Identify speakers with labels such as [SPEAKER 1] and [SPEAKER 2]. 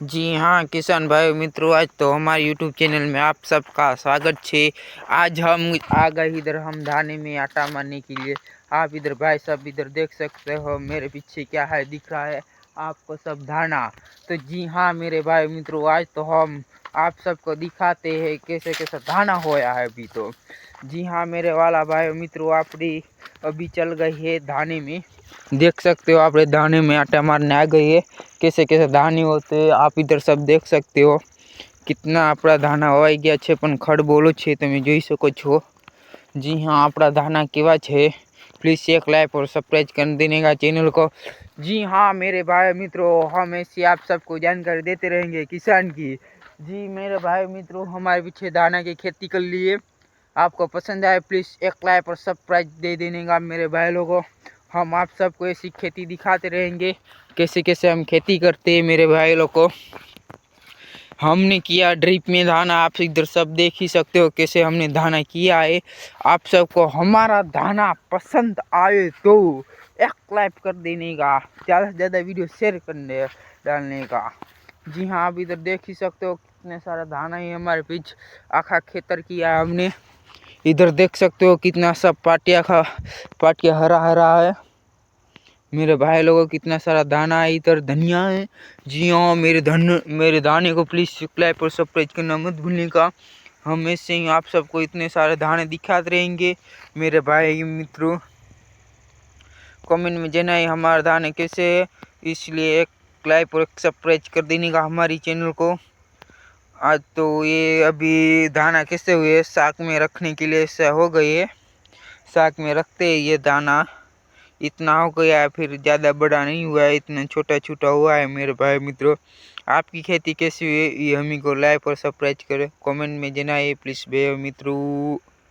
[SPEAKER 1] जी हाँ किसान भाई मित्रों, आज तो हमारे यूट्यूब चैनल में आप सबका स्वागत है आज हम आ गए इधर हम धाने में आटा मारने के लिए। आप इधर भाई सब इधर देख सकते हो, मेरे पीछे क्या है, दिख रहा है आपको सब धाना। तो जी हाँ मेरे भाई मित्रों, आज तो हम आप सबको दिखाते हैं कैसे कैसे धाना होया है अभी तो। जी हाँ मेरे वाला भाई मित्रों आपकी अभी चल गई है धाने में। देख सकते हो आप ये दाने में आटा मारने आ गई है कैसे कैसे दाने होते हैं आप इधर सब देख सकते हो कितना આપણા ધાના હોવાઈ ગયા છે પણ ખડ બોલો છે તમે જોઈ શકો છો जी हाँ આપણા ધાના કેવા છે प्लीज़ एक लाइक और सब्सक्राइब कर देने का चैनल को जी हाँ मेरे भाई मित्रों हम ऐसी आप सबको जानकारी देते रहेंगे किसान की जी मेरे भाई मित्रों हमारे पीछे दाना की खेती कर लिए आपको पसंद आए प्लीज़ एक लाइक और सब्सक्राइब दे देने का मेरे भाई लोगों हम आप सबको ऐसी खेती दिखाते रहेंगे। कैसे कैसे हम खेती करते हैं मेरे भाई लोग को। हमने किया ड्रिप में धाना, आप इधर सब देख ही सकते हो कैसे हमने धाना किया है। आप सबको हमारा धाना पसंद आए तो एक लाइक कर देने का, ज़्यादा से ज़्यादा वीडियो शेयर करने डालने का। जी हाँ आप इधर देख ही सकते हो कितने सारा धाना है हमारे पीछे आखा खेतर किया हमने। इधर देख सकते हो कितना सब पाटिया खा, पाटिया हरा हरा है। मेरे भाई लोगों, कितना सारा दाना है, इधर धनिया है। जी हाँ मेरे धन, मेरे दाने को प्लीज़ सब्सक्राइब और सब्सक्राइब करना मत भूलने का। हम ऐसे ही आप सबको इतने सारे दाने दिखाते रहेंगे। मेरे भाई मित्रों कमेंट में जाना है हमारे दाने कैसे है। इसलिए एक लाइक और एक सब्सक्राइब कर देने का हमारी चैनल को। आज तो ये अभी दाना कैसे हुए? साग में रखने के लिए ऐसा हो गई है। साग में रखते हैं ये दाना। इतना हो गया है, फिर ज़्यादा बड़ा नहीं हुआ है, इतना छोटा छोटा हुआ है मेरे भाई मित्रों। आपकी खेती कैसी हुई? है ये हमी को लाइक और सब्सक्राइब करें। कमेंट में जनाइए प्लीज़ भैया मित्रों।